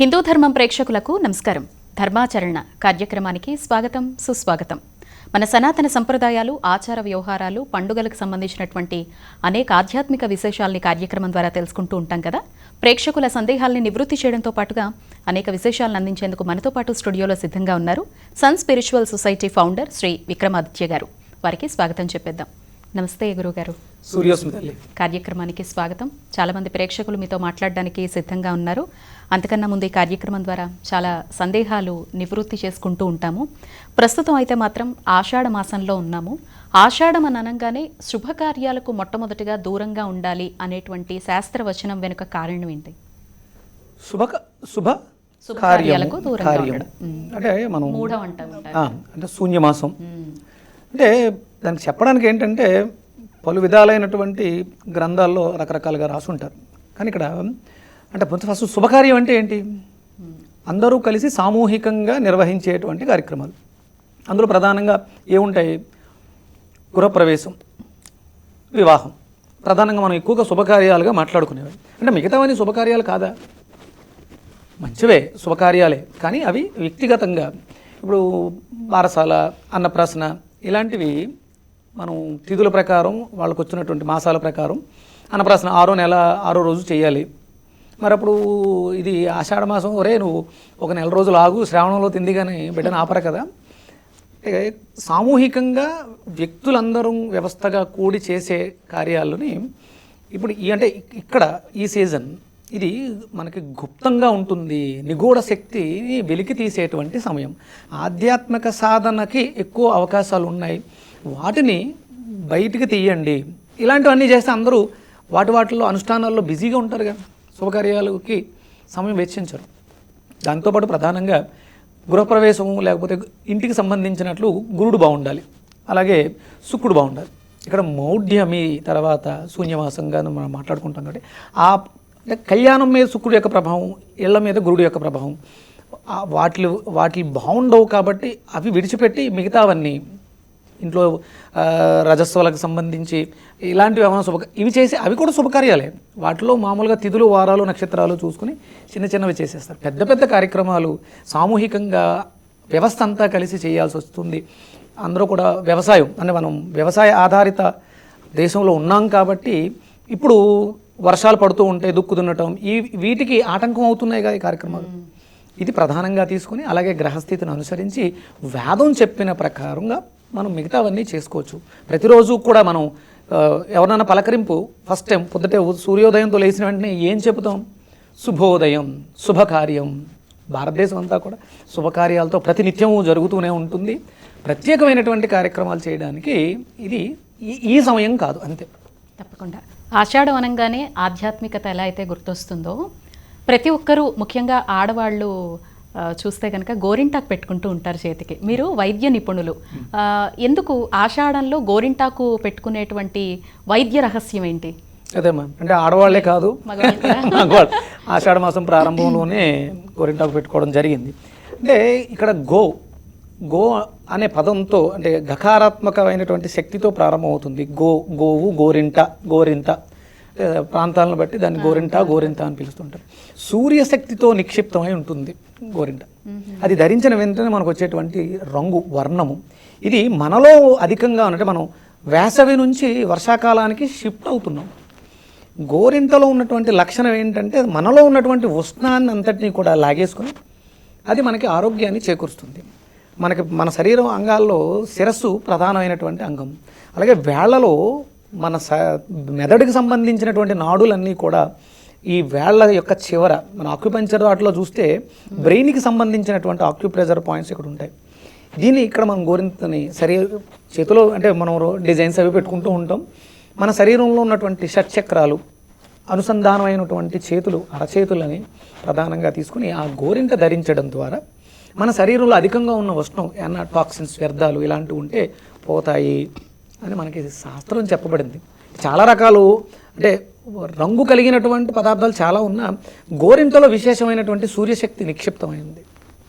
హిందూ ధర్మం ప్రేక్షకులకు నమస్కారం. ధర్మాచరణ కార్యక్రమానికి స్వాగతం సుస్వాగతం. మన సనాతన సంప్రదాయాలు ఆచార వ్యవహారాలు పండుగలకు సంబంధించినటువంటి అనేక ఆధ్యాత్మిక విశేషాలని కార్యక్రమం ద్వారా తెలుసుకుంటూ ఉంటాం కదా? ప్రేక్షకుల సందేహాల్ని నివృత్తి చేయడంతో పాటుగా అనేక విశేషాలను అందించేందుకు మనతో పాటు స్టూడియోలో సిద్ధంగా ఉన్నారు Sun Spiritual Society founder Shri Vikramaditya garu. వారికి స్వాగతం చెప్పేద్దాం. నమస్తే గురుగారు. తల్లి. కార్యక్రమానికి స్వాగతం. చాలా మంది ప్రేక్షకులు మీతో మాట్లాడడానికి సిద్ధంగా ఉన్నారు. అంతకన్నా ముందు ఈ కార్యక్రమం ద్వారా చాలా సందేహాలు నివృత్తి చేసుకుంటూ ఉంటాము. ప్రస్తుతం అయితే మాత్రం ఆషాఢ మాసంలో ఉన్నాము. ఆషాఢం అని అనగానే శుభకార్యాలకు మొట్టమొదటిగా దూరంగా ఉండాలి అనేటువంటి శాస్త్రవచనం వెనుక కారణం ఏంటి? శుభ శుభ శుభకార్యాలకు దూరంగా. ఉండడం. అంటే మనం మూఢం అంటూ శూన్యమాసం. అంటే దానికి చెప్పడానికి ఏంటంటే పలు విధాలైనటువంటి గ్రంథాల్లో రకరకాలుగా రాసుంటారు. కానీ ఇక్కడ అంటే ముందు ఫస్ట్ శుభకార్యం అంటే ఏంటి? అందరూ కలిసి సామూహికంగా నిర్వహించేటువంటి కార్యక్రమాలు. అందులో ప్రధానంగా ఏముంటాయి? గృహప్రవేశం వివాహం. ప్రధానంగా మనం ఎక్కువగా శుభకార్యాలుగా మాట్లాడుకునేవి అంటే మిగతావన్నీ శుభకార్యాలు కాదా? మంచివే శుభకార్యాలే. కానీ అవి వ్యక్తిగతంగా ఇప్పుడు వారసాల అన్నప్రాసన ఇలాంటివి మనం తిథుల ప్రకారం వాళ్ళకు వచ్చినటువంటి మాసాల ప్రకారం అన్నప్రాసన ఆరో నెల ఆరో రోజు చేయాలి. మరి అప్పుడు ఇది ఆషాఢ మాసం ఒరే నువ్వు ఒక నెల రోజులు ఆగు శ్రావణంలో తింది కానీ బిడ్డను ఆపర కదా. సామూహికంగా వ్యక్తులందరూ వ్యవస్థగా కూడి చేసే కార్యాలని ఇప్పుడు ఈ అంటే ఇక్కడ ఈ సీజన్ ఇది మనకి గుప్తంగా ఉంటుంది నిగూఢ శక్తి వెలికి తీసేటువంటి సమయం. ఆధ్యాత్మిక సాధనకి ఎక్కువ అవకాశాలు ఉన్నాయి. వాటిని బయటికి తీయండి. ఇలాంటివన్నీ చేస్తే అందరూ వాటి వాటిలో అనుష్ఠానాల్లో బిజీగా ఉంటారు కదా. శుభకార్యాలకి సమయం వెచ్చించరు. దాంతోపాటు ప్రధానంగా గృహప్రవేశం లేకపోతే ఇంటికి సంబంధించినట్లు గురుడు బాగుండాలి అలాగే శుక్రుడు బాగుండాలి ఇక్కడ మౌఢ్యమి తర్వాత శూన్యవాసంగా మనం మాట్లాడుకుంటాం కాబట్టి ఆ కళ్యాణం మీద శుక్రుడు యొక్క ప్రభావం ఇళ్ళ మీద గురుడు యొక్క ప్రభావం వాటి వాటి బాగుండవు కాబట్టి అవి విడిచిపెట్టి మిగతావన్నీ ఇంట్లో రజస్వాలకు సంబంధించి ఇలాంటివి ఏమైనా శుభ ఇవి చేసి అవి కూడా శుభకార్యాలే. వాటిలో మామూలుగా తిథులు వారాలు నక్షత్రాలు చూసుకుని చిన్న చిన్నవి చేసేస్తారు. పెద్ద పెద్ద కార్యక్రమాలు సామూహికంగా వ్యవస్థ అంతా కలిసి చేయాల్సి వస్తుంది. అందరూ కూడా వ్యవసాయం అంటే మనం వ్యవసాయ ఆధారిత దేశంలో ఉన్నాం కాబట్టి ఇప్పుడు వర్షాలు పడుతూ ఉంటే దుక్కు దున్నటం ఈ వీటికి ఆటంకం అవుతున్నాయి కదా ఈ కార్యక్రమాలు. ఇది ప్రధానంగా తీసుకుని అలాగే గ్రహస్థితిని అనుసరించి వేదం చెప్పిన ప్రకారంగా మనం మిగతావన్నీ చేసుకోవచ్చు. ప్రతిరోజు కూడా మనం ఎవరైనా పలకరింపు ఫస్ట్ టైం పొద్దుటే సూర్యోదయంతో లేచిన వెంటనే ఏం చెబుతాం? శుభోదయం శుభకార్యం. భారతదేశం అంతా కూడా శుభకార్యాలతో ప్రతినిత్యము జరుగుతూనే ఉంటుంది. ప్రత్యేకమైనటువంటి కార్యక్రమాలు చేయడానికి ఇది ఈ- ఈ సమయం కాదు అంతే. తప్పకుండా. ఆషాఢం అనగానే ఆధ్యాత్మికత ఎలా అయితే గుర్తొస్తుందో ప్రతి ఒక్కరూ ముఖ్యంగా ఆడవాళ్ళు చూస్తే కనుక గోరింటాకు పెట్టుకుంటూ ఉంటారు చేతికి. మీరు వైద్య నిపుణులు. ఎందుకు ఆషాఢంలో గోరింటాకు పెట్టుకునేటువంటి వైద్య రహస్యం ఏంటి? అదేమ్మా అంటే ఆడవాళ్ళే కాదు. ఆషాఢ మాసం ప్రారంభంలోనే గోరింటాకు పెట్టుకోవడం జరిగింది. అంటే ఇక్కడ గో గో అనే పదంతో అంటే గకారాత్మకమైనటువంటి శక్తితో ప్రారంభమవుతుంది. గో గోవు గోరింట ఏ, ప్రాంతాలను బట్టి దాన్ని గోరింట గోరింట అని పిలుస్తుంటారు. సూర్యశక్తితో నిక్షిప్తమై ఉంటుంది. గోరింట. అది ధరించిన వెంటనే మనకు వచ్చేటువంటి రంగు వర్ణము. ఇది మనలో అధికంగా అంటే మనం వేసవి నుంచి వర్షాకాలానికి షిఫ్ట్ అవుతున్నాం. గోరింటలో ఉన్నటువంటి లక్షణం ఏంటంటే మనలో ఉన్నటువంటి ఉష్ణాన్ని అంతటినీ కూడా లాగేసుకొని అది మనకి ఆరోగ్యాన్ని చేకూరుస్తుంది. మనకి మన శరీరం అంగాల్లో శిరస్సు ప్రధానమైనటువంటి అంగం. అలాగే వేళ్ళలో మన స మెదడుకి సంబంధించినటువంటి నాడులన్నీ కూడా ఈ వేళ్ళ యొక్క చివర మన ఆక్యుపంచర్ వాటిలో చూస్తే బ్రెయిన్కి సంబంధించినటువంటి ఆక్యుప్రెజర్ పాయింట్స్ ఇక్కడ ఉంటాయి. దీన్ని ఇక్కడ మనం గోరింతని శరీర చేతిలో అంటే మనం డిజైన్స్ అవి పెట్టుకుంటూ ఉంటాం. మన శరీరంలో ఉన్నటువంటి షట్చక్రాలు అనుసంధానమైనటువంటి చేతులు అరచేతులని ప్రధానంగా తీసుకుని ఆ గోరింట ధరించడం ద్వారా మన శరీరంలో అధికంగా ఉన్న ఉష్ణం ఏమన్నా టాక్సిన్స్ వ్యర్థాలు ఇలాంటివి ఉంటే పోతాయి అని మనకి శాస్త్రం చెప్పబడింది. చాలా రకాలు అంటే రంగు కలిగినటువంటి పదార్థాలు చాలా ఉన్నా గోరింటలో విశేషమైనటువంటి సూర్యశక్తి నిక్షిప్తమైంది.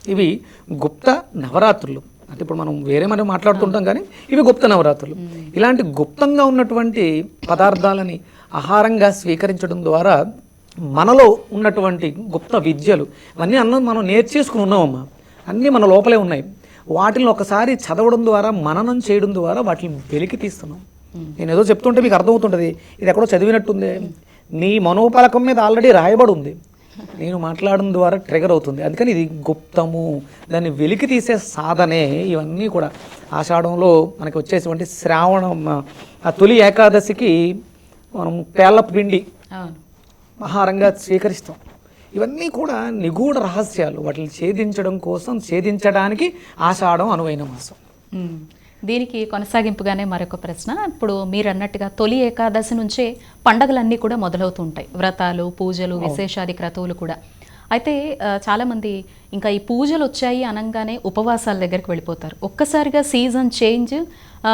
ఇవి గుప్త నవరాత్రులు. అంటే ఇప్పుడు మనం వేరే మనం మాట్లాడుతుంటాం కానీ ఇవి గుప్త నవరాత్రులు. ఇలాంటి గుప్తంగా ఉన్నటువంటి పదార్థాలని ఆహారంగా స్వీకరించడం ద్వారా మనలో ఉన్నటువంటి గుప్త విద్యలు ఇవన్నీ అన్నం మనం నేర్చేసుకుని ఉన్నామమ్మా. అన్నీ మన లోపలే ఉన్నాయి. వాటిని ఒకసారి చదవడం ద్వారా మననం చేయడం ద్వారా వాటిని వెలికి తీస్తున్నాం. నేను ఏదో చెప్తుంటే మీకు అర్థమవుతుంటుంది. ఇది ఎక్కడో చదివినట్టుంది. నీ మనోపలకం మీద ఆల్రెడీ రాయబడి ఉంది నేను మాట్లాడడం ద్వారా ట్రిగర్ అవుతుంది. అందుకని ఇది గుప్తము. దాన్ని వెలికి తీసే సాధనే ఇవన్నీ కూడా. ఆషాఢంలో మనకి వచ్చేటువంటి శ్రావణం ఆ తొలి ఏకాదశికి మనం పేళ్ళ పిండి ఆహారంగా స్వీకరిస్తాం. ఇవన్నీ కూడా నిగూఢ రహస్యాలు. వాటిని ఛేదించడం కోసం ఛేదించడానికి ఆషాఢం అనువైన మాసం. దీనికి కొనసాగింపుగానే మరొక ప్రశ్న. ఇప్పుడు మీరు అన్నట్టుగా తొలి ఏకాదశి నుంచే పండగలన్నీ కూడా మొదలవుతూ ఉంటాయి. వ్రతాలు పూజలు విశేషాది క్రతువులు కూడా. అయితే చాలామంది ఇంకా ఈ పూజలు వచ్చాయి అనగానే ఉపవాసాల దగ్గరికి వెళ్ళిపోతారు. ఒక్కసారిగా సీజన్ చేంజ్ ఆ,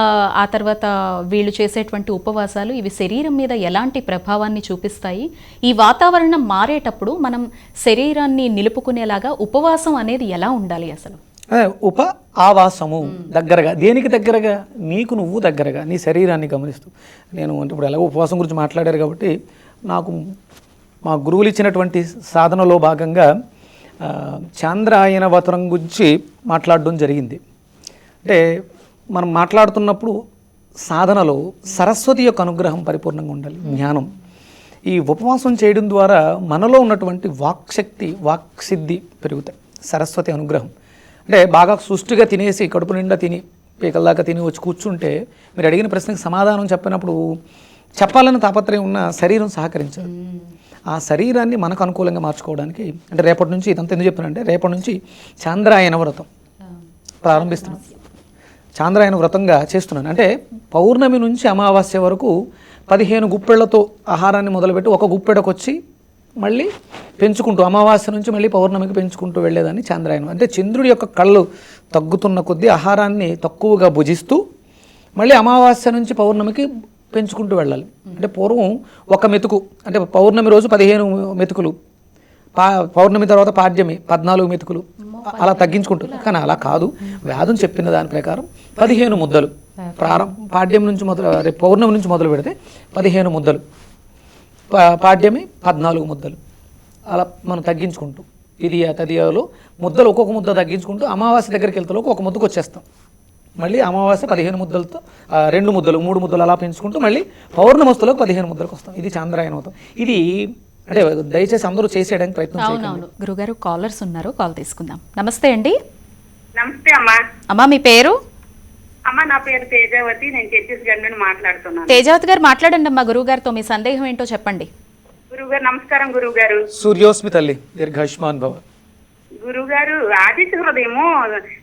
తర్వాత వీళ్ళు చేసేటువంటి ఉపవాసాలు ఇవి శరీరం మీద ఎలాంటి ప్రభావాన్ని చూపిస్తాయి? ఈ వాతావరణం మారేటప్పుడు మనం శరీరాన్ని నిలుపుకునేలాగా ఉపవాసం అనేది ఎలా ఉండాలి అసలు? ఉప ఆవాసము దగ్గరగా. దేనికి దగ్గరగా? నీకు నువ్వు దగ్గరగా. నీ శరీరాన్ని గమనిస్తూ. నేను అంటే ఇప్పుడు ఎలాగో ఉపవాసం గురించి మాట్లాడారు కాబట్టి నాకు మా గురువులు ఇచ్చినటువంటి సాధనలో భాగంగా చాంద్రాయన వతరం గురించి మాట్లాడడం జరిగింది. అంటే మనం మాట్లాడుతున్నప్పుడు సాధనలో సరస్వతి యొక్క అనుగ్రహం పరిపూర్ణంగా ఉండాలి. జ్ఞానం. ఈ ఉపవాసం చేయడం ద్వారా మనలో ఉన్నటువంటి వాక్శక్తి వాక్సిద్ధి పెరుగుతాయి. సరస్వతి అనుగ్రహం. అంటే బాగా సుష్టిగా తినేసి కడుపు నిండా తిని పీకల దాకా తిని వచ్చి కూర్చుంటే మీరు అడిగిన ప్రశ్నకి సమాధానం చెప్పినప్పుడు చెప్పాలని తాపత్రయం ఉన్న శరీరం సహకరించదు. ఆ శరీరాన్ని మనకు అనుకూలంగా మార్చుకోవడానికి అంటే రేపటి నుంచి ఇదంతా ఎందుకు చెప్తున్నానంటే రేపటి నుంచి చాంద్రాయన వ్రతం ప్రారంభిస్తున్నాం చాంద్రాయన వ్రతంగా చేస్తున్నాను. అంటే పౌర్ణమి నుంచి అమావాస్య వరకు పదిహేను గుప్పెళ్ళతో ఆహారాన్ని మొదలుపెట్టి ఒక గుప్పెడకు వచ్చి మళ్ళీ పెంచుకుంటూ అమావాస్య నుంచి మళ్ళీ పౌర్ణమికి పెంచుకుంటూ వెళ్ళేదాన్ని చాంద్రాయనం అంటే చంద్రుడి యొక్క కళ్ళు తగ్గుతున్న కొద్దీ ఆహారాన్ని తక్కువగా భుజిస్తూ మళ్ళీ అమావాస్య నుంచి పౌర్ణమికి పెంచుకుంటూ వెళ్ళాలి. అంటే పూర్వం ఒక మెతుకు అంటే పౌర్ణమి రోజు పదిహేను మెతుకులు పా పౌర్ణమి తర్వాత పాడ్యమి పద్నాలుగు మెతుకులు అలా తగ్గించుకుంటుంది కానీ అలా కాదు. వ్యాధుని చెప్పిన దాని ప్రకారం పదిహేను ముద్దలు. ప్రారంభ పాడ్యం నుంచి మొదలు అదే పౌర్ణమి నుంచి మొదలు పెడితే పదిహేను ముద్దలు. పాడ్యమి పద్నాలుగు ముద్దలు. అలా మనం తగ్గించుకుంటూ ఇది తదియాలో ముద్దలు ఒక్కొక్క ముద్ద తగ్గించుకుంటూ అమావాస్య దగ్గరికి వెళ్తలోకి ఒక ముద్దకు వచ్చేస్తాం. మళ్ళీ అమావాస్య పదిహేను ముద్దలతో రెండు ముద్దలు మూడు ముద్దలు అలా పెంచుకుంటూ మళ్ళీ పౌర్ణమస్తులకు పదిహేను ముద్దలకు వస్తాం. ఇది చాంద్రాయన అవుతాం ఇది అంటే దయచేసి అందరూ చేసేయడానికి ప్రయత్నం అవునవును. గురుగారు కాలర్స్ ఉన్నారు. కాల్ తీసుకుందాం. నమస్తే అండి. నమస్తే అమ్మా. అమ్మా మీ పేరు? అమ్మ నా పేరు తేజావతి నేను ఛత్తీస్గఢ్ నుండి మాట్లాడుతున్నాను. తేజావతి గారు మాట్లాడండి అమ్మా గురువు గారితో మీ సందేహం ఏంటో చెప్పండి. గురువుగారు నమస్కారం గురువుగారు. సూర్యోస్మి తల్లి దీర్ఘాయుష్మాన్ భవ. గురువుగారు ఆదిత్య హృదయము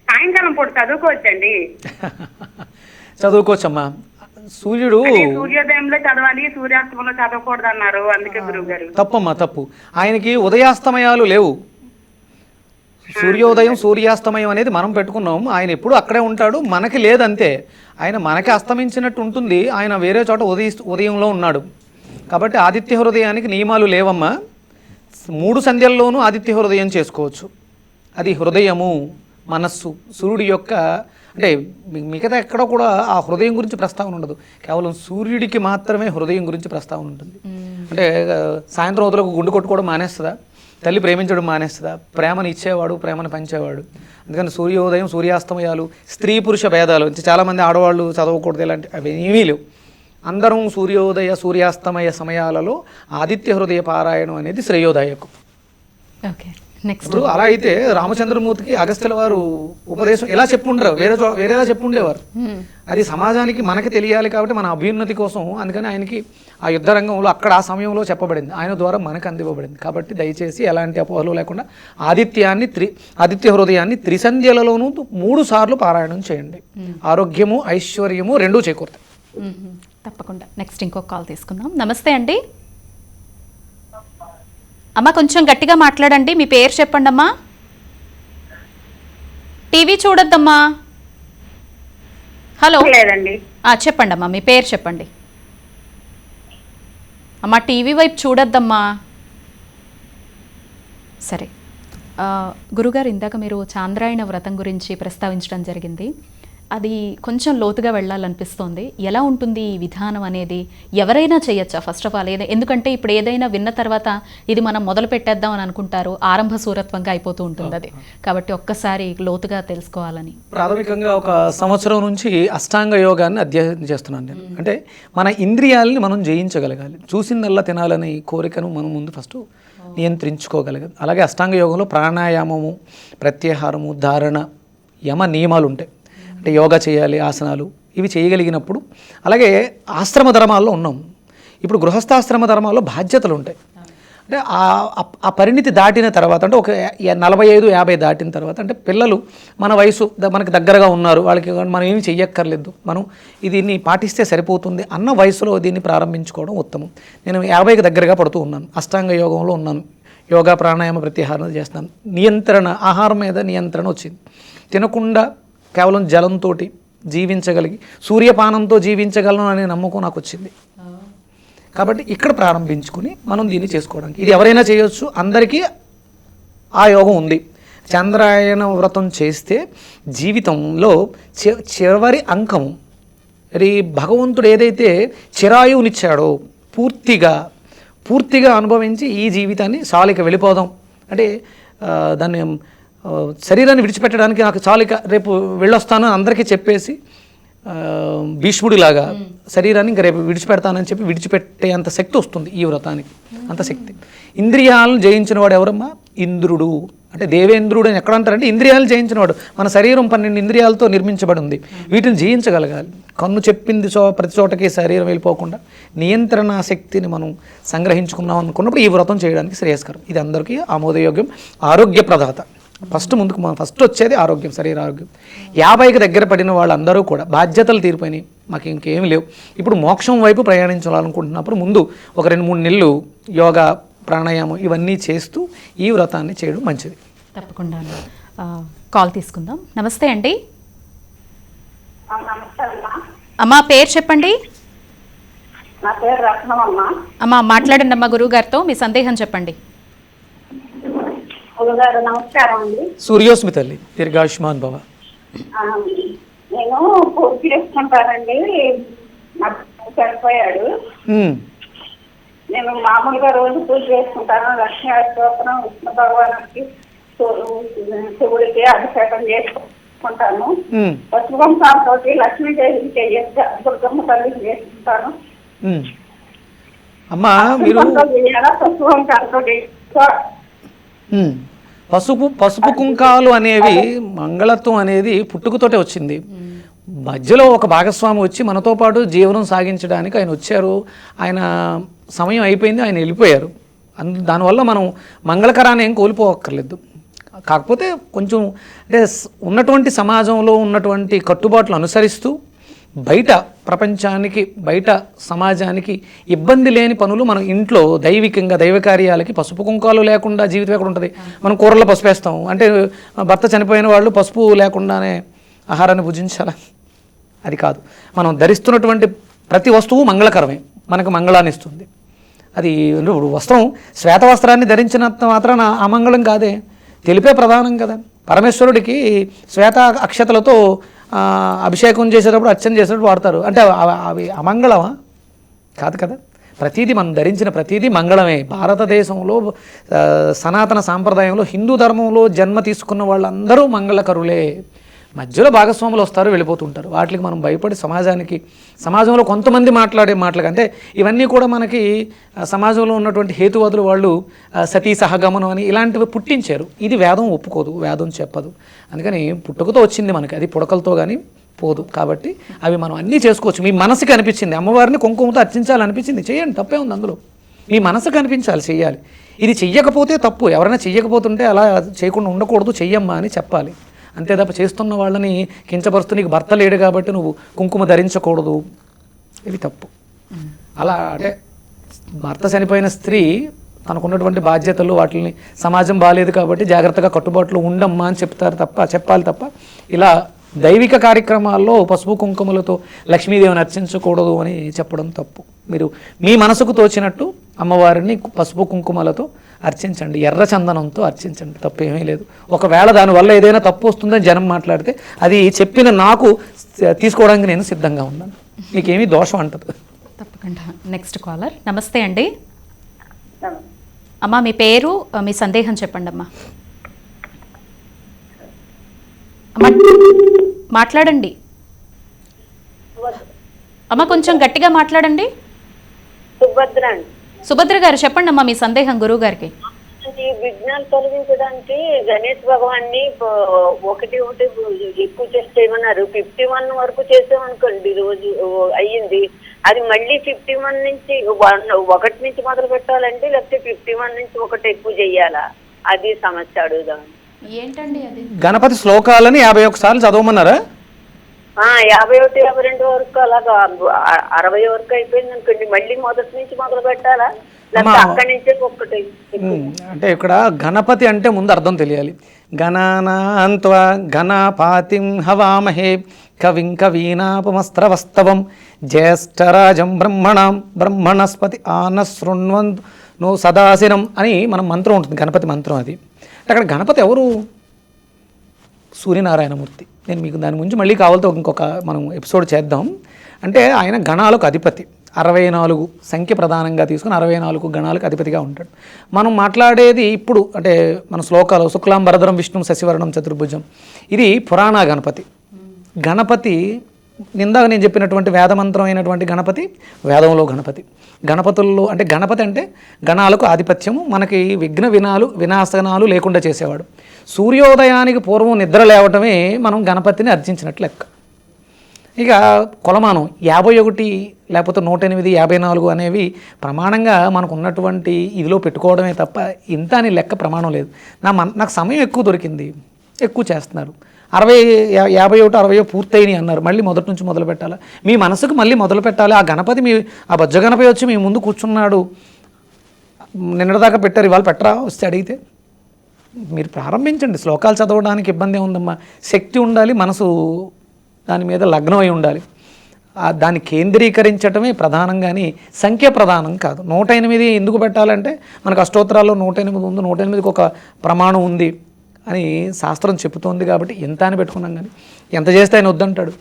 సాయంకాలం పూట చదువుకోవచ్చండి. చదువుకోవచ్చమ్మా. సూర్యుడు సూర్యోదయంలో చదవాలి సూర్యాస్తమంలో చదవకూడదు అన్నారు అందుకే గురువుగారు. తప్పమ్మా తప్పు. ఆయనకి ఉదయాస్తమయాలు లేవు. సూర్యోదయం సూర్యాస్తమయం అనేది మనం పెట్టుకున్నాం ఆయన ఎప్పుడు అక్కడే ఉంటాడు. మనకి లేదంతే ఆయన మనకి అస్తమించినట్టు ఉంటుంది. ఆయన వేరే చోట ఉదయ ఉదయంలో ఉన్నాడు. కాబట్టి ఆదిత్య హృదయానికి నియమాలు లేవమ్మా. మూడు సంధ్యల్లోనూ ఆదిత్య హృదయం చేసుకోవచ్చు. అది హృదయము మనస్సు సూర్యుడి యొక్క అంటే మిగతా ఎక్కడ కూడా ఆ హృదయం గురించి ప్రస్తావన ఉండదు. కేవలం సూర్యుడికి మాత్రమే హృదయం గురించి ప్రస్తావన ఉంటుంది. అంటే సాయంత్రం వదలకు గుండు కొట్టుకోవడం మానేస్తుందా? తల్లి ప్రేమించడం మానేస్తుందా? ప్రేమను ఇచ్చేవాడు ప్రేమను పంచేవాడు. అందుకని సూర్యోదయం సూర్యాస్తమయాలు స్త్రీ పురుష భేదాలు. చాలామంది ఆడవాళ్ళు చదవకూడదు ఇలాంటి అవి ఏమీ లేవు. అందరం సూర్యోదయ సూర్యాస్తమయ సమయాలలో ఆదిత్య హృదయ పారాయణం అనేది శ్రేయోదాయకం. ఓకే. నెక్స్ట్ అలా అయితే రామచంద్రమూర్తికి అగస్త్యుల వారు ఉపదేశం ఎలా చెప్పుండరు వేరే వేరేలా చెప్పుండేవారు. అది సమాజానికి మనకి తెలియాలి కాబట్టి మన అభ్యున్నతి కోసం అందుకని ఆయనకి ఆ యుద్ధ రంగంలో అక్కడ ఆ సమయంలో చెప్పబడింది. ఆయన ద్వారా మనకు అందివ్వబడింది. కాబట్టి దయచేసి ఎలాంటి అపోహలు లేకుండా ఆదిత్యాన్ని త్రి ఆదిత్య హృదయాన్ని త్రిసంధ్యలలోనూ మూడు సార్లు పారాయణం చేయండి. ఆరోగ్యము ఐశ్వర్యము రెండూ చేకూరుతాయి. తప్పకుండా. నెక్స్ట్ ఇంకొక కాల్ తీసుకుందాం. నమస్తే అండి. అమ్మ కొంచెం గట్టిగా మాట్లాడండి. మీ పేరు చెప్పండి అమ్మా టీవీ చూడొద్దమ్మా. హలో. లేదండి. చెప్పండి అమ్మా మీ పేరు చెప్పండి. అమ్మా టీవీ వైపు చూడొద్దమ్మా. సరే. గురుగారు ఇందాక మీరు చాంద్రాయణ వ్రతం గురించి ప్రస్తావించడం జరిగింది. అది కొంచెం లోతుగా వెళ్ళాలనిపిస్తోంది. ఎలా ఉంటుంది ఈ విధానం అనేది ఎవరైనా చేయొచ్చా ఫస్ట్ ఆఫ్ ఆల్? ఏదైనా ఎందుకంటే ఇప్పుడు ఏదైనా విన్న తర్వాత ఇది మనం మొదలు పెట్టేద్దాం అని అనుకుంటారు. ఆరంభ సూరత్వంగా అయిపోతూ ఉంటుంది అది. కాబట్టి ఒక్కసారి లోతుగా తెలుసుకోవాలని. ప్రాథమికంగా ఒక సంవత్సరం నుంచి అష్టాంగ యోగాన్ని అధ్యయనం చేస్తున్నాను నేను. అంటే మన ఇంద్రియాలని మనం జయించగలగాలి. చూసిందల్లా తినాలని కోరికను మనం ముందు ఫస్ట్ నియంత్రించుకోగలగాలి అలాగే అష్టాంగ యోగంలో ప్రాణాయామము ప్రత్యాహారము ధారణ యమ నియమాలు ఉంటాయి అంటే యోగా చేయాలి ఆసనాలు ఇవి చేయగలిగినప్పుడు. అలాగే ఆశ్రమ ధర్మాల్లో ఉన్నాం. ఇప్పుడు గృహస్థాశ్రమ ధర్మాల్లో బాధ్యతలు ఉంటాయి. అంటే ఆ- ఆ- పరిణితి దాటిన తర్వాత అంటే ఒక నలభై ఐదు యాభై దాటిన తర్వాత అంటే పిల్లలు మన వయసు మనకి దగ్గరగా ఉన్నారు. వాళ్ళకి మనం ఏమి చెయ్యక్కర్లేదు. మనం దీన్ని పాటిస్తే సరిపోతుంది అన్న వయసులో దీన్ని ప్రారంభించుకోవడం ఉత్తమం. నేను యాభైకి దగ్గరగా పడుతూ ఉన్నాను. అష్టాంగ యోగంలో ఉన్నాను. యోగా ప్రాణాయామ ప్రత్యాహారం చేస్తాను నియంత్రణ ఆహారం మీద నియంత్రణ వచ్చింది. తినకుండా కేవలం జలంతో జీవించగలిగి సూర్యపానంతో జీవించగలను అనే నమ్మకం నాకు వచ్చింది కాబట్టి ఇక్కడ ప్రారంభించుకుని మనం దీన్ని చేసుకోవడానికి ఇది ఎవరైనా చేయొచ్చు. అందరికీ ఆ యోగం ఉంది. చంద్రాయణ వ్రతం చేస్తే జీవితంలో చి- చివరి అంకం. మరి భగవంతుడు ఏదైతే చిరాయువునిచ్చాడో పూర్తిగా పూర్తిగా అనుభవించి ఈ జీవితాన్ని సాలిక వెళ్ళిపోదాం. అంటే దాన్ని శరీరాన్ని విడిచిపెట్టడానికి నాకు చాలిక రేపు వెళ్ళొస్తాను అని అందరికీ చెప్పేసి భీష్ముడిలాగా శరీరాన్ని ఇంకా రేపు విడిచిపెడతానని చెప్పి విడిచిపెట్టే అంత శక్తి వస్తుంది ఈ వ్రతానికి. అంత శక్తి. ఇంద్రియాలను జయించిన వాడు ఎవరమ్మా? ఇంద్రుడు. అంటే దేవేంద్రుడు అని ఎక్కడ అంటారంటే ఇంద్రియాలను జయించిన వాడు. మన శరీరం పన్నెండు ఇంద్రియాలతో నిర్మించబడి ఉంది వీటిని జయించగలగాలి. కన్ను చెప్పింది చో ప్రతి చోటకి శరీరం వెళ్ళిపోకుండా నియంత్రణ శక్తిని మనం సంగ్రహించుకున్నాం అనుకున్నప్పుడు ఈ వ్రతం చేయడానికి శ్రేయస్కరం. ఇది అందరికీ ఆమోదయోగ్యం. ఆరోగ్య ప్రదాత ఫస్ట్ ముందుకు మనం ఫస్ట్ వచ్చేది ఆరోగ్యం శరీర ఆరోగ్యం. యాభైకి దగ్గర పడిన వాళ్ళందరూ కూడా బాధ్యతలు తీరిపోయినాయి. మాకు ఇంకేమీ లేవు. ఇప్పుడు మోక్షం వైపు ప్రయాణించాలనుకుంటున్నప్పుడు ముందు ఒక రెండు మూడు నెలలు యోగా ప్రాణాయామం ఇవన్నీ చేస్తూ ఈ వ్రతాన్ని చేయడం మంచిది. తప్పకుండా ఆ, కాల్ తీసుకుందాం. నమస్తే అండి. అమ్మా. అమ్మా పేరు చెప్పండి. నా పేరు రత్నం అమ్మా అమ్మా మాట్లాడండి అమ్మా గురువు గారితో మీ సందేహం చెప్పండి. గురుగారు నమస్కారం అండి. సూర్యోస్మి తల్లి దీర్ఘాయుష్మాన్ భవ. నేను పూర్తి చేసుకుంటానండి. చనిపోయాడు. నేను మామూలుగా రోజు పూజ చేసుకుంటాను. లక్ష్మీ అష్టోత్తరం విష్ణు భగవానికి శివుడికి అభిషేకం చేసుకుంటాను. ఉమ్, పసుపు కుంకాలతో లక్ష్మీదేవికి చేసి దుర్గమ్మ తల్లికి చేసుకుంటాను. అమ్మా మీరు ఉమ్. పసుపు పసుపు కుంకాలు అనేవి మంగళత్వం అనేది పుట్టుకతోటే వచ్చింది. మధ్యలో ఒక భాగస్వామి వచ్చి మనతో పాటు జీవనం సాగించడానికి ఆయన వచ్చారు. ఆయన సమయం అయిపోయింది ఆయన వెళ్ళిపోయారు. అందు దానివల్ల మనం మంగళకరాన్ని ఏం కోల్పోవక్కర్లేదు కాకపోతే కొంచెం అంటే ఉన్నటువంటి సమాజంలో ఉన్నటువంటి కట్టుబాట్లు అనుసరిస్తూ బయట ప్రపంచానికి బయట సమాజానికి ఇబ్బంది లేని పనులు మనం ఇంట్లో దైవికంగా దైవ కార్యాలకి పసుపు కుంకాలు లేకుండా జీవితం ఎక్కడ ఉంటుంది? మనం కూరల్లో పసుపు వేస్తాం. అంటే భర్త చనిపోయిన వాళ్ళు పసుపు లేకుండానే ఆహారాన్ని భుజించాలా? అది కాదు. మనం ధరిస్తున్నటువంటి ప్రతి వస్తువు మంగళకరమే. మనకు మంగళాన్ని ఇస్తుంది. అది ఇప్పుడు వస్త్రం శ్వేత వస్త్రాన్ని ధరించినంత మాత్రాన అమంగళం కాదే. తెలిపే ప్రధానం కదా. పరమేశ్వరుడికి శ్వేత అక్షతలతో అభిషేకం చేసేటప్పుడు అర్చన చేసేటప్పుడు వాడతారు. అంటే అవి- అమంగళమా? కాదు కదా. ప్రతిదీ మనం ధరించిన ప్రతిదీ మంగళమే. భారతదేశంలో సనాతన సాంప్రదాయంలో హిందూ ధర్మంలో జన్మ తీసుకున్న వాళ్ళందరూ మంగళకరులే. మధ్యలో భాగస్వాములు వస్తారు వెళ్ళిపోతుంటారు. వాటికి మనం భయపడి సమాజానికి సమాజంలో కొంతమంది మాట్లాడే మాటలు అంటే ఇవన్నీ కూడా మనకి సమాజంలో ఉన్నటువంటి హేతువాదులు వాళ్ళు సతీ సహగమనం అని ఇలాంటివి పుట్టించారు. ఇది వేదం ఒప్పుకోదు వేదం చెప్పదు. అందుకని పుట్టుకతో వచ్చింది మనకి అది పుడకలతో కానీ పోదు. కాబట్టి అవి మనం అన్నీ చేసుకోవచ్చు. మీ మనసుకి అనిపించింది అమ్మవారిని కుంకుమతో అర్చించాలనిపించింది చేయండి తప్పే ఉంది అందులో. మీ మనసుకు అనిపించాలి చెయ్యాలి. ఇది చెయ్యకపోతే తప్పు ఎవరైనా చెయ్యకపోతుంటే అలా చేయకుండా ఉండకూడదు చెయ్యమ్మా అని చెప్పాలి. అంతే తప్ప చేస్తున్న వాళ్ళని కించపరుస్తూ నీకు భర్త లేడు కాబట్టి నువ్వు కుంకుమ ధరించకూడదు. ఇవి తప్పు. అలా అంటే భర్త చనిపోయిన స్త్రీ తనకున్నటువంటి బాధ్యతలు వాటిని సమాజం బాగాలేదు కాబట్టి జాగ్రత్తగా కట్టుబాట్లు ఉండమ్మా అని చెప్తారు తప్ప చెప్పాలి తప్ప ఇలా దైవిక కార్యక్రమాల్లో పసుపు కుంకుమలతో లక్ష్మీదేవిని అర్చించకూడదు అని చెప్పడం తప్పు. మీరు మీ మనసుకు తోచినట్టు అమ్మవారిని పసుపు కుంకుమలతో అర్చించండి ఎర్ర చందనంతో అర్చించండి తప్పు ఏమీ లేదు. ఒకవేళ దానివల్ల ఏదైనా తప్పు వస్తుందని జనం మాట్లాడితే అది చెప్పిన నాకు తీసుకోవడానికి నేను సిద్ధంగా ఉన్నాను. మీకేమీ దోషం అంటదు. తప్పకుండా. నెక్స్ట్ కాలర్ నమస్తే అండి. అమ్మా మీ పేరు మీ సందేహం చెప్పండి అమ్మా. అమ్మా మాట్లాడండి. అమ్మ కొంచెం గట్టిగా మాట్లాడండి. సుభద్ర అండి సుభద్ర గారు చెప్పండి అమ్మా మీ సందేహం గురువు గారికి. ఈ విఘ్నాలు తొలగించడానికి గణేష్ భగవాన్ని ప- ఒకటి ఒకటి ఎక్కువ చేసి చేయమన్నారు ఫిఫ్టీ వన్ వరకు చేసామనుకోండి రోజు అయ్యింది. అది మళ్ళీ ఫిఫ్టీ వన్ నుంచి ఒకటి నుంచి మొదలు పెట్టాలంటే లేకపోతే ఫిఫ్టీ వన్ నుంచి ఒకటి ఎక్కువ చెయ్యాలా అది సమస్య అడుగుదాం. ఏంటండి అది? గణపతి శ్లోకాలని యాభై ఒక్కసార్లు చదవమన్నారా? యాభై ఒకటి యాభై రెండు వరకు అలాగా అరవై వరకు అయిపోయింది అనుకోండి. మళ్ళీ మొదటి నుంచి మొదలు పెట్టాలా. అక్కడి నుంచే ఒక్కటి ఉమ్, అంటే ఇక్కడ గణపతి అంటే ముందు అర్థం తెలియాలి. గణానాంత్వ గణపాతిం హవామహే కవిం కవీనాపమస్త్రవస్తవం జ్యేష్ఠరాజం బ్రహ్మణాం బ్రహ్మణస్పతి ఆనశృణ్వంతు నో సదాశినం అని మనం మంత్రం ఉంటుంది గణపతి మంత్రం అది. అక్కడ గణపతి ఎవరు? సూర్యనారాయణమూర్తి. నేను మీకు దాని గురించి మళ్ళీ కావాలతో ఇంకొక మనం ఎపిసోడ్ చేద్దాం. అంటే ఆయన గణాలకు అధిపతి. అరవై నాలుగు సంఖ్య ప్రధానంగా తీసుకుని అరవై నాలుగు గణాలకు అధిపతిగా ఉంటాడు. మనం మాట్లాడేది ఇప్పుడు అంటే మన శ్లోకాలు శుక్లాంబరదరం విష్ణు శశివరణం చతుర్భుజం. ఇది పురాణ గణపతి. గణపతి నిందాక నేను చెప్పినటువంటి వేదమంత్రం అయినటువంటి గణపతి వేదంలో గణపతి. గణపతుల్లో అంటే గణపతి అంటే గణాలకు ఆధిపత్యము మనకి విఘ్న వినాలు వినాశనాలు లేకుండా చేసేవాడు. సూర్యోదయానికి పూర్వం నిద్ర లేవటమే మనం గణపతిని అర్చించినట్లు లెక్క. ఇక కొలమానం యాభై ఒకటి లేకపోతే నూట ఎనిమిది యాభై నాలుగు అనేవి ప్రమాణంగా మనకు ఉన్నటువంటి ఇదిలో పెట్టుకోవడమే తప్ప ఇంత అని లెక్క ప్రమాణం లేదు. నా మన నాకు సమయం ఎక్కువ దొరికింది. ఎక్కువ చేస్తున్నారు. అరవై యా- యాభై ఒకటి అరవై పూర్తయినాయి అన్నారు. మళ్ళీ మొదటి నుంచి మొదలు పెట్టాలి? మీ మనసుకు మళ్ళీ మొదలు పెట్టాలి? ఆ గణపతి మీ ఆ బొజ్జ గణపతి వచ్చి మీ ముందు కూర్చున్నాడు. నిన్నటిదాకా పెట్టారు ఇవాళ పెట్టరా? వస్తే అడిగితే మీరు ప్రారంభించండి. శ్లోకాలు చదవడానికి ఇబ్బంది ఉందమ్మా శక్తి ఉండాలి మనసు దాని మీద లగ్నం అయి ఉండాలి దాన్ని కేంద్రీకరించడమే ప్రధానం కానీ సంఖ్య ప్రధానం కాదు. నూట ఎనిమిది ఎందుకు పెట్టాలంటే మనకు అష్టోత్తరాల్లో నూట ఎనిమిది ఉంది. నూట ఎనిమిదికి ఒక ప్రమాణం ఉంది. అని శాస్త్రం చెబుతోంది కాబట్టి ఎంత అని పెట్టుకున్నాం కానీ ఎంత చేస్తే ఆయన వద్దంటాడు?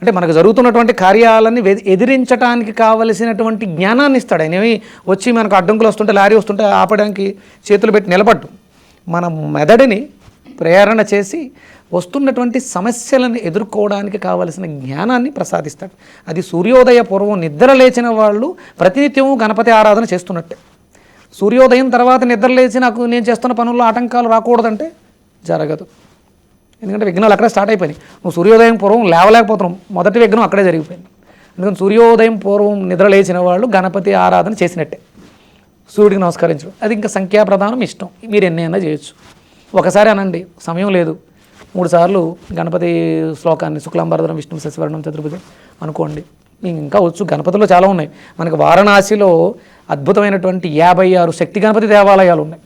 అంటే మనకు జరుగుతున్నటువంటి కార్యాలని ఎదిరించడానికి కావలసినటువంటి జ్ఞానాన్ని ఇస్తాడు. ఆయన ఏమి వచ్చి మనకు అడ్డంకులు వస్తుంటే లారీ వస్తుంటే ఆపడానికి చేతులు పెట్టి నిలబడ్డు. మన మెదడుని ప్రేరణ చేసి వస్తున్నటువంటి సమస్యలను ఎదుర్కోవడానికి కావలసిన జ్ఞానాన్ని ప్రసాదిస్తాడు. అది సూర్యోదయ పూర్వం నిద్ర లేచిన వాళ్ళు ప్రతినిత్యము గణపతి ఆరాధన చేస్తున్నట్టే. సూర్యోదయం తర్వాత నిద్ర లేచి నాకు నేను చేస్తున్న పనుల్లో ఆటంకాలు రాకూడదంటే జరగదు. ఎందుకంటే విఘ్నాలు అక్కడే స్టార్ట్ అయిపోయినాయి. నువ్వు సూర్యోదయం పూర్వం లేవలేకపోతున్నావు. మొదటి విఘ్నం అక్కడే జరిగిపోయింది. ఎందుకంటే సూర్యోదయం పూర్వం నిద్ర లేచిన వాళ్ళు గణపతి ఆరాధన చేసినట్టే. సూర్యుడికి నమస్కరించడం. అది ఇంకా సంఖ్యా ప్రధానం ఇష్టం. మీరు ఎన్ని అయినా చేయొచ్చు. ఒకసారి అనండి. సమయం లేదు. మూడు సార్లు గణపతి శ్లోకాన్ని శుక్లాంబరధరం విష్ణు శశివర్ణం చతుర్భుజం అనుకోండి. ఇంకా వచ్చు. గణపతిలో చాలా ఉన్నాయి. మనకి వారణాసిలో అద్భుతమైనటువంటి యాభై ఆరు శక్తి గణపతి దేవాలయాలు ఉన్నాయి.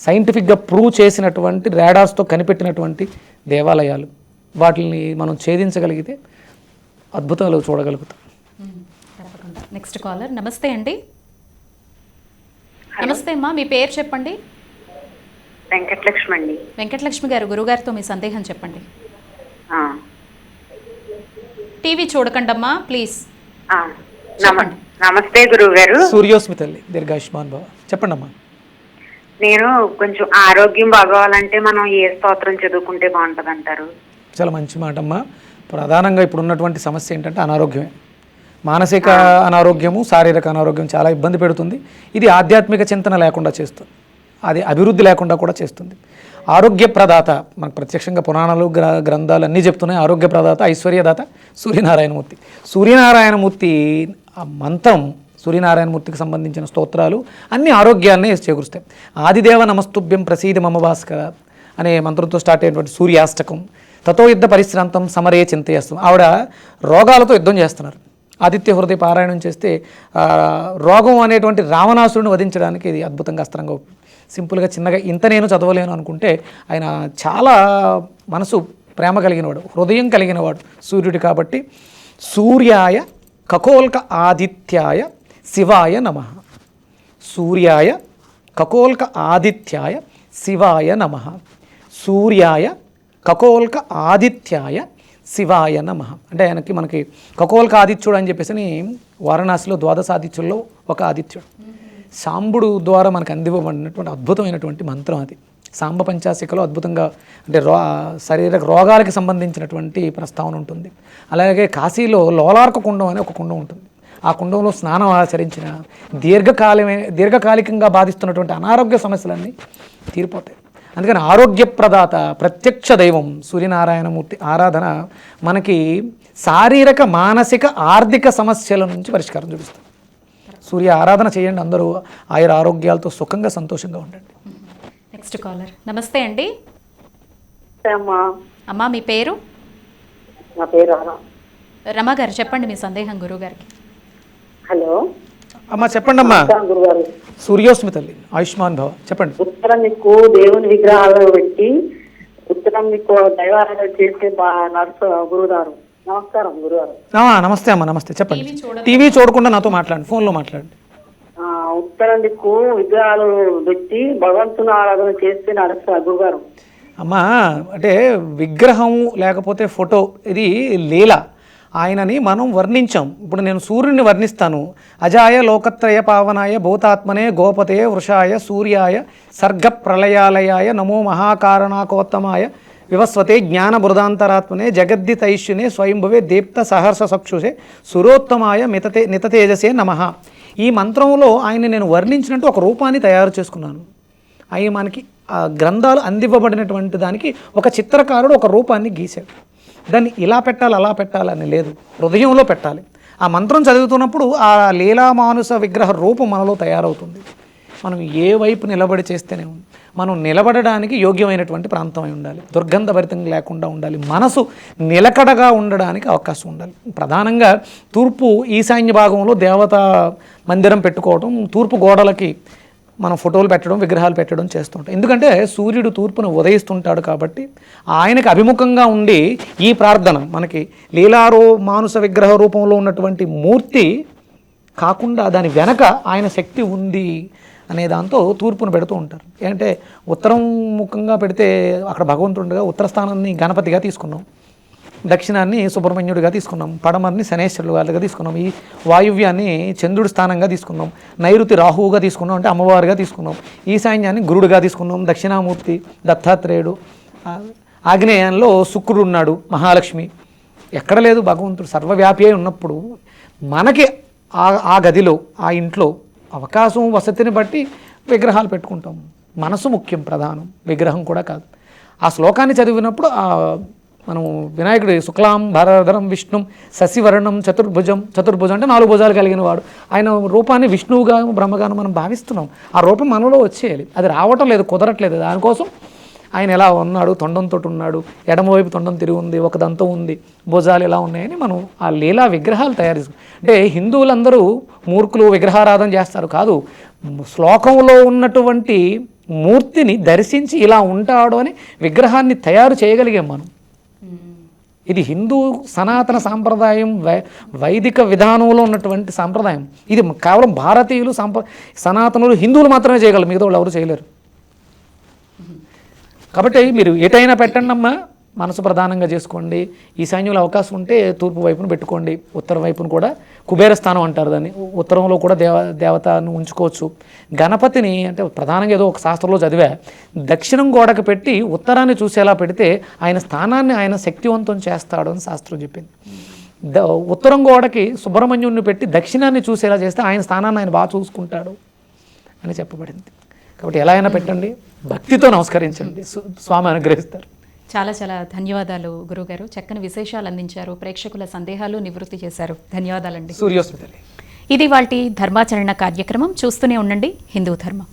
సైంటిఫిక్గా ప్రూవ్ చేసినటువంటి రాడార్స్తో కనిపెట్టినటువంటి దేవాలయాలు. వాటిని మనం ఛేదించగలిగితే అద్భుతాలు చూడగలుగుతాం. తప్పకుండా. నెక్స్ట్ కాలర్ నమస్తే అండి. నమస్తే అమ్మా మీ పేరు చెప్పండి? వెంకటలక్ష్మి అండి. వెంకటలక్ష్మి గారు గురుగారితో మీ సందేహం చెప్పండి. ఆ, టీవీ చూడకండి అమ్మా ప్లీజ్ నమస్తే గురువు గారు సూర్యోస్మి తల్లి దీర్ఘాయుష్మాన్ బావ చెప్పండి అమ్మా నేను కొంచెం ఆరోగ్యం బాగోవాలంటే మనం ఏ స్తోత్రం చదువుకుంటే బాగుంటది అంటారు చాలా మంచి మాట అమ్మా ప్రధానంగా ఇప్పుడు ఉన్నటువంటి సమస్య ఏంటంటే అనారోగ్యమే. మానసిక అనారోగ్యము శారీరక అనారోగ్యం చాలా ఇబ్బంది పెడుతుంది. ఇది ఆధ్యాత్మిక చింతన లేకుండా చేస్తుంది. అది అభివృద్ధి లేకుండా కూడా చేస్తుంది. ఆరోగ్య ప్రదాత మనకు ప్రత్యక్షంగా పురాణాలు గ్ర గ్రంథాలు అన్నీ చెప్తున్నాయి. ఆరోగ్య ప్రదాత ఐశ్వర్యదాత సూర్యనారాయణమూర్తి. సూర్యనారాయణమూర్తి ఆ మంత్రం సూర్యనారాయణమూర్తికి సంబంధించిన స్తోత్రాలు అన్ని ఆరోగ్యాన్నే చేకూరుస్తాయి. ఆదిదేవ నమస్తుభ్యం ప్రసీద మమ భాస్కర అనే మంత్రంతో స్టార్ట్ అయినటువంటి సూర్యాష్టకం తతో యుద్ధ పరిశ్రాంతం సమరే చింతయస్తం ఆవిడ రోగాలతో యుద్ధం చేస్తున్నారు. ఆదిత్య హృదయ పారాయణం చేస్తే రోగం అనేటువంటి రావణాసురుని వధించడానికి ఇది అద్భుతంగా అస్త్రంగా సింపుల్గా చిన్నగా ఇంత నేను చదవలేను అనుకుంటే ఆయన చాలా మనసు ప్రేమ కలిగినవాడు హృదయం కలిగినవాడు సూర్యుడు కాబట్టి సూర్యాయ కకోల్క ఆదిత్యాయ శివాయ నమః. సూర్యాయ కకోల్క ఆదిత్యాయ శివాయ నమ. సూర్యాయ కకోల్క ఆదిత్యాయ శివాయ నమ. అంటే ఆయనకి మనకి ఖగోల్క ఆదిత్యుడు అని చెప్పేసి వారణాసిలో ద్వాదశ ఆదిత్యుల్లో ఒక ఆదిత్యుడు. సాంబుడు ద్వారా మనకు అందివ్వబడినటువంటి అద్భుతమైనటువంటి మంత్రం అది. సాంబ పంచాసికలో అద్భుతంగా అంటే రో శరీర రోగాలకి సంబంధించినటువంటి ప్రస్తావన ఉంటుంది. అలాగే కాశీలో లోలార్క కుండం అనే ఒక కుండం ఉంటుంది. ఆ కుండంలో స్నానం ఆచరించిన దీర్ఘకాలమే దీర్ఘకాలికంగా బాధిస్తున్నటువంటి అనారోగ్య సమస్యలన్నీ తీరిపోతాయి. అందుకని ఆరోగ్యప్రదాత ప్రత్యక్ష దైవం సూర్యనారాయణమూర్తి ఆరాధన మనకి శారీరక మానసిక ఆర్థిక సమస్యల నుంచి పరిష్కారం చూపిస్తుంది. సూర్య ఆరాధన చేయండి అందరూ. ఆయుర ఆరోగ్యాలతో సుఖంగా సంతోషంగా ఉండండి. Next caller. నమస్తే అండి. అమ్మా అమ్మా మీ పేరు? నా పేరు. రమ. గారు చెప్పండి మీ సందేహం గురువు గారికి హలో. అమ్మా చెప్పండి అమ్మా గురుగారు సూర్యోస్మి తల్లి ఆయుష్మాన్ భవ చెప్పండి. ఉత్తరం మీకు దేవుని విగ్రహాలు పెట్టి ఉత్తరం మీకు దైవారాధన చేసే నర్సు గురుగారు నమస్కారం గురుగారు నమస్తే అమ్మా నమస్తే చెప్పండి. టీవీ చూడకుండా నాతో మాట్లాడండి ఫోన్లో మాట్లాడండి. ఉత్తరం దిక్కు విగ్రహాలు పెట్టి భగవంతుని ఆరాధన చేస్తే నడుస్తారు గురుగారు. అమ్మా అంటే విగ్రహం లేకపోతే ఫోటో ఇది లీల. ఆయనని మనం వర్ణించాం. ఇప్పుడు నేను సూర్యుని వర్ణిస్తాను. అజాయ లోకత్రయ పావనాయ భూతాత్మనే గోపతే వృషాయ సూర్యాయ సర్గ ప్రళయాలయాయ నమో మహాకారణాకోత్తమాయ వివస్వతే జ్ఞాన బృదాంతరాత్మనే జగద్దితైష్యునే స్వయంభువే దీప్త సహర్ష చక్షుషే సురోత్తమాయ మితతే నితతేజసే నమ. ఈ మంత్రంలో ఆయన నేను వర్ణించినట్టు ఒక రూపాన్ని తయారు చేసుకున్నాను. అవి మనకి ఆ గ్రంథాలు అందివ్వబడినటువంటి దానికి ఒక చిత్రకారుడు ఒక రూపాన్ని గీశాడు. దాన్ని ఇలా పెట్టాలి అలా పెట్టాలని లేదు. హృదయంలో పెట్టాలి. ఆ మంత్రం చదువుతున్నప్పుడు ఆ లీలామానుస విగ్రహ రూపం మనలో తయారవుతుంది. మనం ఏ వైపు నిలబడి చేస్తేనే ఉంది మనం నిలబడడానికి యోగ్యమైనటువంటి ప్రాంతం అయి ఉండాలి. దుర్గంధభరితం లేకుండా ఉండాలి. మనసు నిలకడగా ఉండడానికి అవకాశం ఉండాలి. ప్రధానంగా తూర్పు ఈశాన్య భాగంలో దేవతా మందిరం పెట్టుకోవడం తూర్పు గోడలకి మనం ఫోటోలు పెట్టడం విగ్రహాలు పెట్టడం చేస్తుంటాం ఎందుకంటే సూర్యుడు తూర్పున ఉదయిస్తుంటాడు కాబట్టి ఆయనకు అభిముఖంగా ఉండి ఈ ప్రార్థన మనకి లీలారో మానుస విగ్రహ రూపంలో ఉన్నటువంటి మూర్తి కాకుండా దాని వెనక ఆయన శక్తి ఉంది అనే దాంతో తూర్పును పెడుతూ ఉంటారు. ఏంటంటే ఉత్తరం ముఖంగా పెడితే అక్కడ భగవంతుడుగా ఉత్తర స్థానాన్ని గణపతిగా తీసుకున్నాం. దక్షిణాన్ని సుబ్రహ్మణ్యుడిగా తీసుకున్నాం. పడమర్ని శనేశ్వరుడు గారిగా తీసుకున్నాం. ఈ వాయువ్యాన్ని చంద్రుడి స్థానంగా తీసుకున్నాం. నైరుతి రాహువుగా తీసుకున్నాం. అంటే అమ్మవారుగా తీసుకున్నాం. ఈశాన్యాన్ని గురుడుగా తీసుకున్నాం. దక్షిణామూర్తి దత్తాత్రేయుడు ఆగ్నేయంలో శుక్రుడు ఉన్నాడు మహాలక్ష్మి. ఎక్కడ లేదు భగవంతుడు. సర్వవ్యాపి అయి ఉన్నప్పుడు మనకి ఆ ఆ గదిలో ఆ ఇంట్లో అవకాశం వసతిని బట్టి విగ్రహాలు పెట్టుకుంటాం. మనసు ముఖ్యం ప్రధానం. విగ్రహం కూడా కాదు. ఆ శ్లోకాన్ని చదివినప్పుడు మనం వినాయకుడు శుక్లాం భరధరం విష్ణు శశివర్ణం చతుర్భుజం చతుర్భుజం అంటే నాలుగు భుజాలు కలిగిన వాడు. ఆయన రూపాన్ని విష్ణువుగా బ్రహ్మగాను మనం భావిస్తున్నాం. ఆ రూపం మనలో వచ్చేయాలి. అది రావటం లేదు కుదరట్లేదు. దానికోసం ఆయన ఎలా ఉన్నాడు తొండంతో ఉన్నాడు ఎడమవైపు తొండం తిరిగి ఉంది ఒక దంతం ఉంది భుజాలు ఎలా ఉన్నాయని మనం ఆ లీలా విగ్రహాలు తయారు చేసుకు అంటే హిందువులందరూ మూర్ఖులు విగ్రహారాధన చేస్తారు కాదు శ్లోకంలో ఉన్నటువంటి మూర్తిని దర్శించి ఇలా ఉంటాడు అని విగ్రహాన్ని తయారు చేయగలిగాం మనం. ఇది హిందూ సనాతన సాంప్రదాయం వై వైదిక విధానంలో ఉన్నటువంటి సాంప్రదాయం. ఇది కేవలం భారతీయులు సాంప్ర సనాతనులు హిందువులు మాత్రమే చేయగలరు మిగతా వాళ్ళు ఎవరు చేయలేరు. కాబట్టి మీరు ఎటైనా పెట్టండి అమ్మా మనసు ప్రధానంగా చేసుకోండి. ఈశాన్యంలో అవకాశం ఉంటే తూర్పు వైపున పెట్టుకోండి ఉత్తర వైపున కూడా. కుబేర స్థానం అంటారు దాన్ని. ఉత్తరంలో కూడా దేవ దేవతను ఉంచుకోవచ్చు. గణపతిని అంటే ప్రధానంగా ఏదో ఒక శాస్త్రంలో చదివా దక్షిణం గోడకు పెట్టి ఉత్తరాన్ని చూసేలా పెడితే ఆయన స్థానాన్ని ఆయన శక్తివంతం చేస్తాడు అని శాస్త్రం చెప్పింది. ద ఉత్తరం గోడకి సుబ్రహ్మణ్యుడిని పెట్టి దక్షిణాన్ని చూసేలా చేస్తే ఆయన స్థానాన్ని ఆయన బాగా చూసుకుంటాడు అని చెప్పబడింది. కాబట్టి ఎలా అయినా పెట్టండి. భక్తితో నమస్కరించండి. స్వామి అనుగ్రహిస్తారు. చాలా చాలా ధన్యవాదాలు గురుగారు. చక్కని విశేషాలు అందించారు. ప్రేక్షకుల సందేహాలు నివృత్తి చేశారు. ధన్యవాదాలండి. సూర్యోస్మితలి ఇది వాటి ధర్మాచరణ కార్యక్రమం. చూస్తూనే ఉండండి. హిందూ ధర్మం.